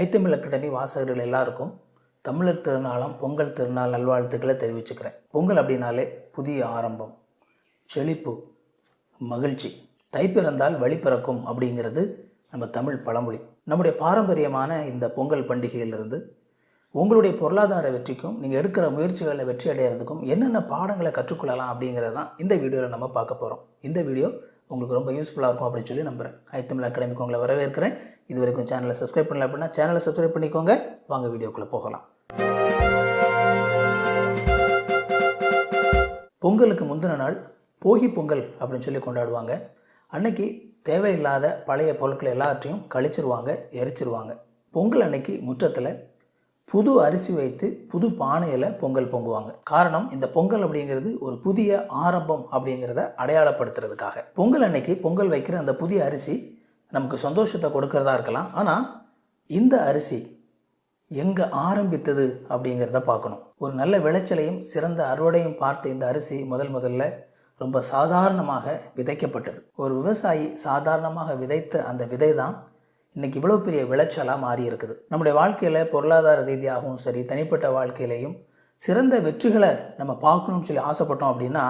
ஐத்தமிழ் academy வாசகர்கள் எல்லாருக்கும் தமிழர் திருநாளாம் பொங்கல் திருநாள் நல்வாழ்த்துக்களை தெரிவிச்சுக்கிறேன். பொங்கல் அப்படின்னாலே புதிய ஆரம்பம் செழிப்பு மகிழ்ச்சி. தை பிறந்தால் வழி பிறக்கும் அப்படிங்கிறது நம்ம தமிழ் பழமொழி. நம்முடைய பாரம்பரியமான இந்த பொங்கல் பண்டிகையிலிருந்து உங்களுடைய பொருளாதார வெற்றிக்கும் நீங்கள் எடுக்கிற முயற்சிகளை வெற்றி அடைகிறதுக்கும் என்னென்ன பாடங்களை கற்றுக்கொள்ளலாம் அப்படிங்கிறது தான் இந்த வீடியோவில் நம்ம பார்க்க போகிறோம் இந்த வீடியோ உங்களுக்கு ரொம்ப யூஸ்ஃபுல்லாக இருக்கும் அப்படின்னு சொல்லி நம்புகிறேன் ஐத்தமிழ் அகாடமிக்கு உங்களை வரவேற்கிறேன். இது வரைக்கும் சேனலை சப்ஸ்கிரைப் பண்ணல அப்படின்னா சேனலை சப்ஸ்கிரைப் பண்ணிக்கோங்க. வாங்க வீடியோக்குள்ளே போகலாம். பொங்கலுக்கு முந்தின நாள் போகி பொங்கல் அப்படின்னு சொல்லி கொண்டாடுவாங்க. அன்னைக்கு தேவையில்லாத பழைய பொருட்கள் எல்லாத்தையும் கழிச்சிருவாங்க எரிச்சிருவாங்க. பொங்கல் அன்னைக்கு முற்றத்தில் புது அரிசி வைத்து புது பானையில் பொங்கல் பொங்குவாங்க. காரணம் இந்த பொங்கல் அப்படிங்கிறது ஒரு புதிய ஆரம்பம் அப்படிங்கிறத அடையாளப்படுத்துறதுக்காக. பொங்கல் அன்னைக்கு பொங்கல் வைக்கிற அந்த புதிய அரிசி நமக்கு சந்தோஷத்தை கொடுக்கறதா இருக்கலாம். ஆனால் இந்த அரிசி எங்கே ஆரம்பித்தது அப்படிங்கிறத பார்க்கணும். ஒரு நல்ல விளைச்சலையும் சிறந்த அறுவடையும் பார்த்த இந்த அரிசி முதல் முதல்ல ரொம்ப சாதாரணமாக விதைக்கப்பட்டது. ஒரு விவசாயி சாதாரணமாக விதைத்த அந்த விதை தான் இன்னைக்கு இவ்வளோ பெரிய விளைச்சலாக மாறி இருக்குது. நம்முடைய வாழ்க்கையில் பொருளாதார ரீதியாகவும் சரி தனிப்பட்ட வாழ்க்கையிலையும் சிறந்த வெற்றிகளை நம்ம பார்க்கணும்னு சொல்லி ஆசைப்பட்டோம் அப்படின்னா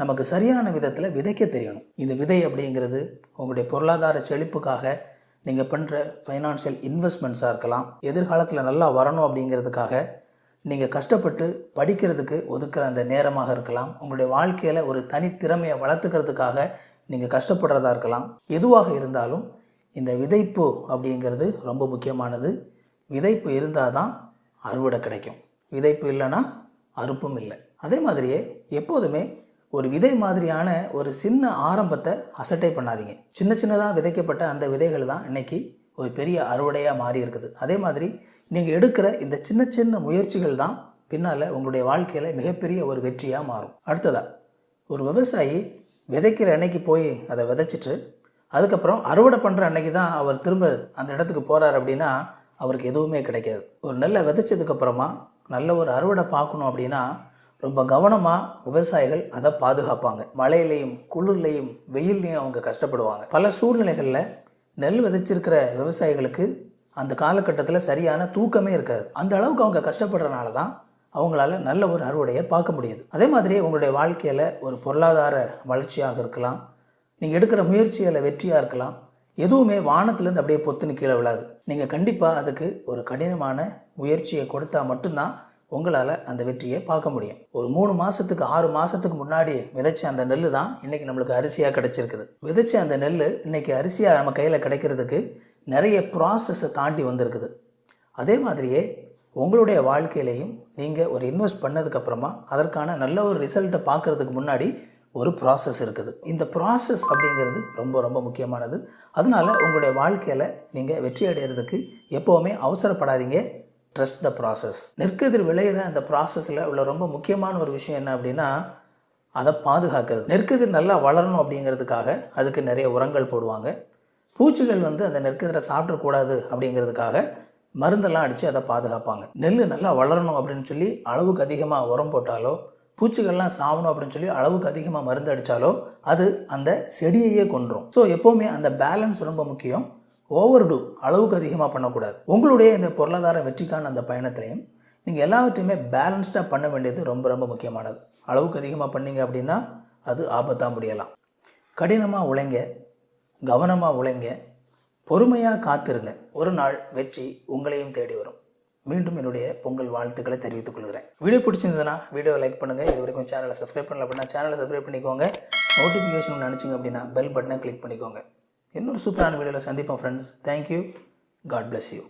நமக்கு சரியான விதத்தில் விதைக்க தெரியணும். இந்த விதை அப்படிங்கிறது உங்களுடைய பொருளாதார செழிப்புக்காக நீங்கள் பண்ணுற ஃபைனான்ஷியல் இன்வெஸ்ட்மெண்ட்ஸாக இருக்கலாம். எதிர்காலத்தில் நல்லா வரணும் அப்படிங்கிறதுக்காக நீங்கள் கஷ்டப்பட்டு படிக்கிறதுக்கு ஒதுக்குற அந்த நேரமாக இருக்கலாம். உங்களுடைய வாழ்க்கையில் ஒரு தனித்திறமையை வளர்த்துக்கிறதுக்காக நீங்கள் கஷ்டப்படுறதா இருக்கலாம். எதுவாக இருந்தாலும் இந்த விதைப்பு அப்படிங்கிறது ரொம்ப முக்கியமானது. விதைப்பு இருந்தால் தான் அறுவடை கிடைக்கும். விதைப்பு இல்லைன்னா அறுப்பும் இல்லை. அதே மாதிரியே எப்போதுமே ஒரு விதை மாதிரியான ஒரு சின்ன ஆரம்பத்தை அசட்டை பண்ணாதீங்க. சின்ன சின்னதாக விதைக்கப்பட்ட அந்த விதைகள் தான் இன்னைக்கு ஒரு பெரிய அறுவடையாக மாறி இருக்குது. அதே மாதிரி நீங்கள் எடுக்கிற இந்த சின்ன சின்ன முயற்சிகள் தான் பின்னால் உங்களுடைய வாழ்க்கையில் மிகப்பெரிய ஒரு வெற்றியாக மாறும். அடுத்ததாக ஒரு விவசாயி விதைக்கிற அன்னைக்கு போய் அதை விதைச்சிட்டு அதுக்கப்புறம் அறுவடை பண்ணுற அன்னைக்கு தான் அவர் திரும்ப அந்த இடத்துக்கு போகிறார் அப்படின்னா அவருக்கு எதுவுமே கிடைக்காது. ஒரு நெல்லை விதைச்சதுக்கப்புறமா நல்ல ஒரு அறுவடை பார்க்கணும் அப்படின்னா ரொம்ப கவனமாக விவசாயிகள் அதை பாதுகாப்பாங்க. மழையிலையும் குளிர்லையும் வெயில்லையும் அவங்க கஷ்டப்படுவாங்க. பல சூழ்நிலைகளில் நெல் விதைச்சிருக்கிற விவசாயிகளுக்கு அந்த காலகட்டத்தில் சரியான தூக்கமே இருக்காது. அந்த அளவுக்கு அவங்க கஷ்டப்படுறனால தான் அவங்களால நல்ல ஒரு அறுவடையை பார்க்க முடியுது. அதே மாதிரி உங்களுடைய வாழ்க்கையில் ஒரு பொருளாதார வளர்ச்சியாக இருக்கலாம். நீங்கள் எடுக்கிற முயற்சியில் வெற்றியாக இருக்கலாம். எதுவுமே வானத்துலேருந்து அப்படியே பொத்துன்னு கீழே விழாது. நீங்கள் கண்டிப்பாக அதுக்கு ஒரு கடினமான முயற்சியை கொடுத்தா மட்டும்தான் உங்களால் அந்த வெற்றியை பார்க்க முடியும். ஒரு மூணு மாதத்துக்கு ஆறு மாதத்துக்கு முன்னாடி விதைச்ச அந்த நெல் தான் இன்றைக்கி நம்மளுக்கு அரிசியாக கிடச்சிருக்குது. விதைச்ச அந்த நெல் இன்றைக்கி அரிசியாக நம்ம கையில் கிடைக்கிறதுக்கு நிறைய ப்ராசஸை தாண்டி வந்திருக்குது. அதே மாதிரியே உங்களுடைய வாழ்க்கையிலையும் நீங்கள் ஒரு இன்வெஸ்ட் பண்ணதுக்கப்புறமா அதற்கான நல்ல ஒரு ரிசல்ட்டை பார்க்குறதுக்கு முன்னாடி ஒரு ப்ராசஸ் இருக்குது. இந்த ப்ராசஸ் அப்படிங்கிறது ரொம்ப ரொம்ப முக்கியமானது. அதனால் உங்களுடைய வாழ்க்கையில் நீங்கள் வெற்றி அடைகிறதுக்கு எப்போவுமே அவசரப்படாதீங்க. ட்ரஸ்ட் த ப்ராசஸ் நெற்கதிர் விளையிற அந்த ப்ராசஸில் உள்ள ரொம்ப முக்கியமான ஒரு விஷயம் என்ன அப்படின்னா அதை பாதுகாக்கிறது. நெற்கதிர் நல்லா வளரணும் அப்படிங்கிறதுக்காக அதுக்கு நிறைய உரங்கள் போடுவாங்க. பூச்சிகள் வந்து அந்த நெற்கதிரை சாப்பிடக்கூடாது அப்படிங்கிறதுக்காக மருந்தெல்லாம் அடித்து அதை பாதுகாப்பாங்க. நெல் நல்லா வளரணும் அப்படின்னு சொல்லி அளவுக்கு அதிகமாக உரம் போட்டாலோ பூச்சிகள்லாம் சாகணும் அப்படின்னு சொல்லி அளவுக்கு அதிகமாக மருந்து அடித்தாலோ அது அந்த செடியையே கொன்றும். ஸோ எப்போவுமே அந்த பேலன்ஸ் ரொம்ப முக்கியம். ஓவர் டூ அளவுக்கு அதிகமாக பண்ணக்கூடாது. உங்களுடைய இந்த பொருளாதார வெற்றிக்கான அந்த பயணத்திலையும் நீங்கள் எல்லாவற்றையுமே பேலன்ஸ்டாக பண்ண வேண்டியது ரொம்ப ரொம்ப முக்கியமானது. அளவுக்கு அதிகமாக பண்ணீங்க அப்படின்னா அது ஆபத்தாக முடியலாம். கடினமாக உழைங்க கவனமாக உழைங்க பொறுமையாக காத்திருங்க. ஒரு நாள் வெற்றி உங்களையும் தேடி வரும். மீண்டும் என்னுடைய பொங்கல் வாழ்த்துக்களை தெரிவித்துக் கொள்கிறேன். வீடியோ பிடிச்சிருந்ததுன்னா வீடியோ லைக் பண்ணுங்கள் இது வரைக்கும் சேனலை சப்ஸ்கிரைப் பண்ணல அப்படின்னா சேனலை சப்ஸ்கிரைப் பண்ணிக்கோங்க. நோட்டிஃபிகேஷன் நினச்சிங்க அப்படின்னா பெல் பட்டனை கிளிக் பண்ணிக்கோங்க. இன்னொரு சூப்பரான வீடியோவில் சந்திப்போம் friends thank you God bless you